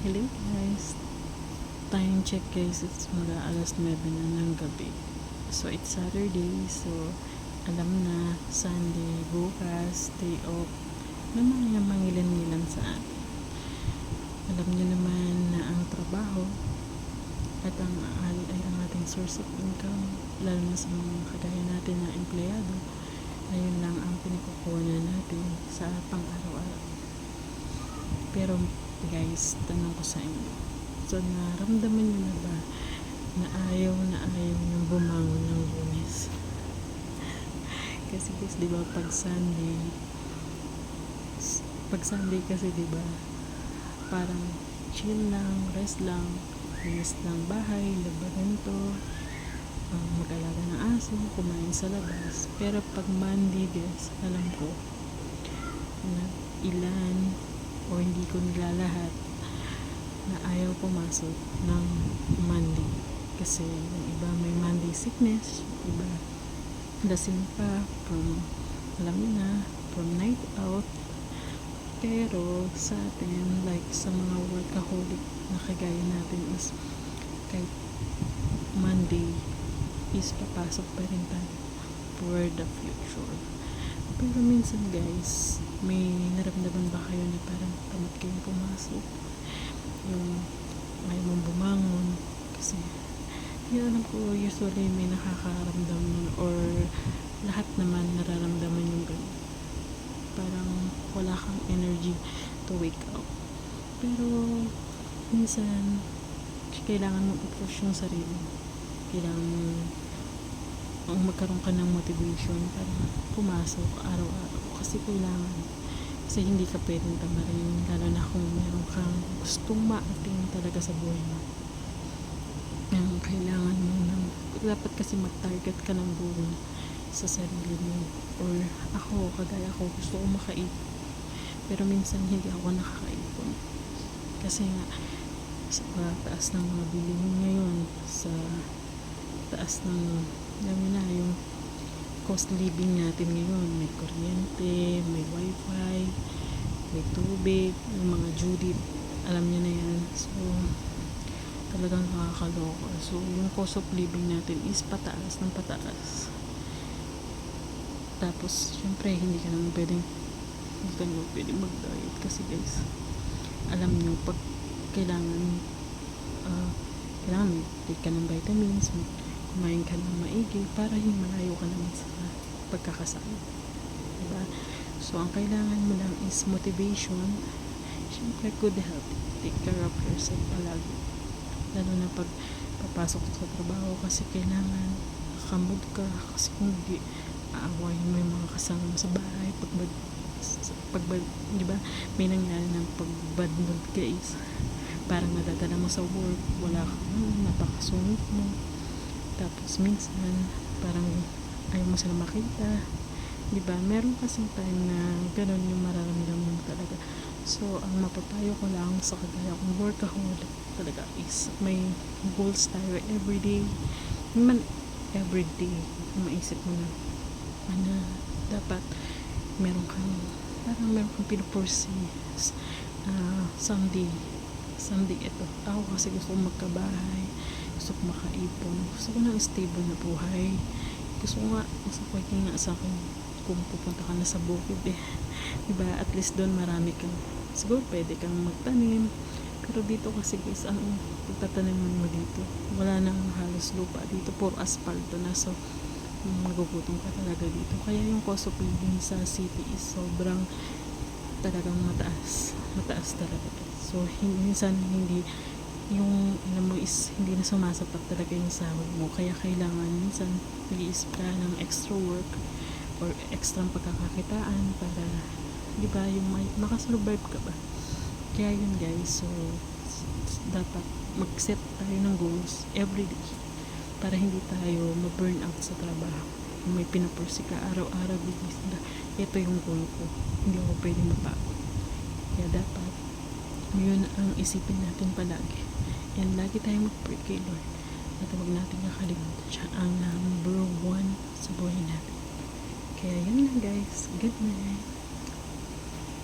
Hello guys. Time check guys, it's mga alas 9 na ng gabi. So it's Saturday, so alam na, Sunday, bukas, day off. May mga mangilan-ngilan sa atin. Alam niyo naman na ang trabaho at ang ay, ay ang ating source of income, lalo na sa mga kagaya natin na empleyado, ayun lang ang pinagkukuha na natin sa pang-araw-araw. Pero guys, tanong ko sa inyo. So, naramdaman nyo na ba na ayaw na ayaw yung bumangon ng lunes? kasi guys, di ba, pag Sunday, pag Sunday kasi, di ba, parang chill lang, rest lang, linis lang bahay, labarento, um, mag-alaga ng aso, kumain sa labas. Pero pag Monday, guys, alam ko, na ilan o hindi ko nilalahat na ayaw pumasok ng Monday. Kasi yung iba may Monday sickness, iba lasing pa from, alam niyo na, from night out. Pero sa atin, like sa mga workaholic na kagaya natin is kahit Monday is papasok pa rin tayo for the future. Pero minsan guys, may naramdaman ba kayo na parang tamad kayong pumasok? Yung may mong bumangon kasi yun alam ko usually may nakakaramdam or lahat naman nararamdaman yung ganun. Parang wala kang energy to wake up. Pero minsan kailangan mo i-push yung sarili. Kailangan mo ang magkaroon ka ng motivation para pumasok araw-araw. Kasi kailangan kasi hindi ka pwedeng tamarin lalo na kung meron kang gustong maating talaga sa buhay mo. Ang kailangan mo ng dapat kasi mag-target ka ng goal sa sarili mo. Or ako, kagaya ko gusto ko makaipon. Pero minsan hindi ako nakakaipon. Kasi nga sa taas ng mga bilihin ngayon sa taas ng mo na yung cost living natin ngayon may kuryente, may wifi may tubig, yung mga judit alam niyo na yan. So talagang nakakaloka so yung cost of living natin is pataas ng pataas. Tapos syempre hindi ka naman pwedeng hindi ka naman pwedeng mag diet kasi guys alam nyo pag kailangan ah, kailangan take ka ng vitamins kumain ka ng maigi para yung malayo ka naman sa pagkakasama diba? So ang kailangan mo lang is motivation. Syempre good health. Take care of yourself palagi. Lalo na pag papasok ka sa trabaho kasi kailangan nakamod ka. Kasi kung di aawayin mo yung mga kasama mo sa bahay. Pag pag di ba may nangyari ng pag bad mood guys. Parang nadadala mo sa work. Wala ka hmm, napakasungit mo tapos minsan parang ayaw mo sila makita. Di ba? Meron kasing time na ganun yung mararamdaman mo talaga. So ang mapapayo ko lang sa kagaya kong workaholic talaga is may goals tayo everyday. Man everyday maisip mo na ano dapat meron kang parang meron kang pinupursige uh, someday someday ito ako kasi gusto magkabahay gusto ko makaipon. Gusto ko ng stable na buhay. Gusto ko nga gusto ko nga sa akin. Kung pupunta ka na sa bukid eh. Diba? At least doon marami kang siguro pwede kang magtanim. Pero dito kasi guys ang pagtatanim mo dito wala nang halos lupa dito. Puro asfalto na. So magugutom ka talaga dito. Kaya yung cost of living sa city is sobrang talagang mataas. Mataas talaga. So hin- minsan hindi yung alam mo is hindi na sumasapat talaga yung sahod mo. Kaya kailangan minsan nag-iisip ka ng extra work or extra pagkakakitaan para di ba yung may- makasurvive ka ba? Kaya yun guys. So dapat mag-set tayo ng goals every day para hindi tayo ma-burn out sa trabaho. Kung may pinapursi ka araw-araw bigis na ito yung goal ko. Hindi ako pwede mapagod. Kaya dapat yun ang isipin natin palagi. And lagi tayong mag-pray kay Lord at huwag natin kakalimutan siya ang number one sa buhay natin. Kaya yun lang guys. Good night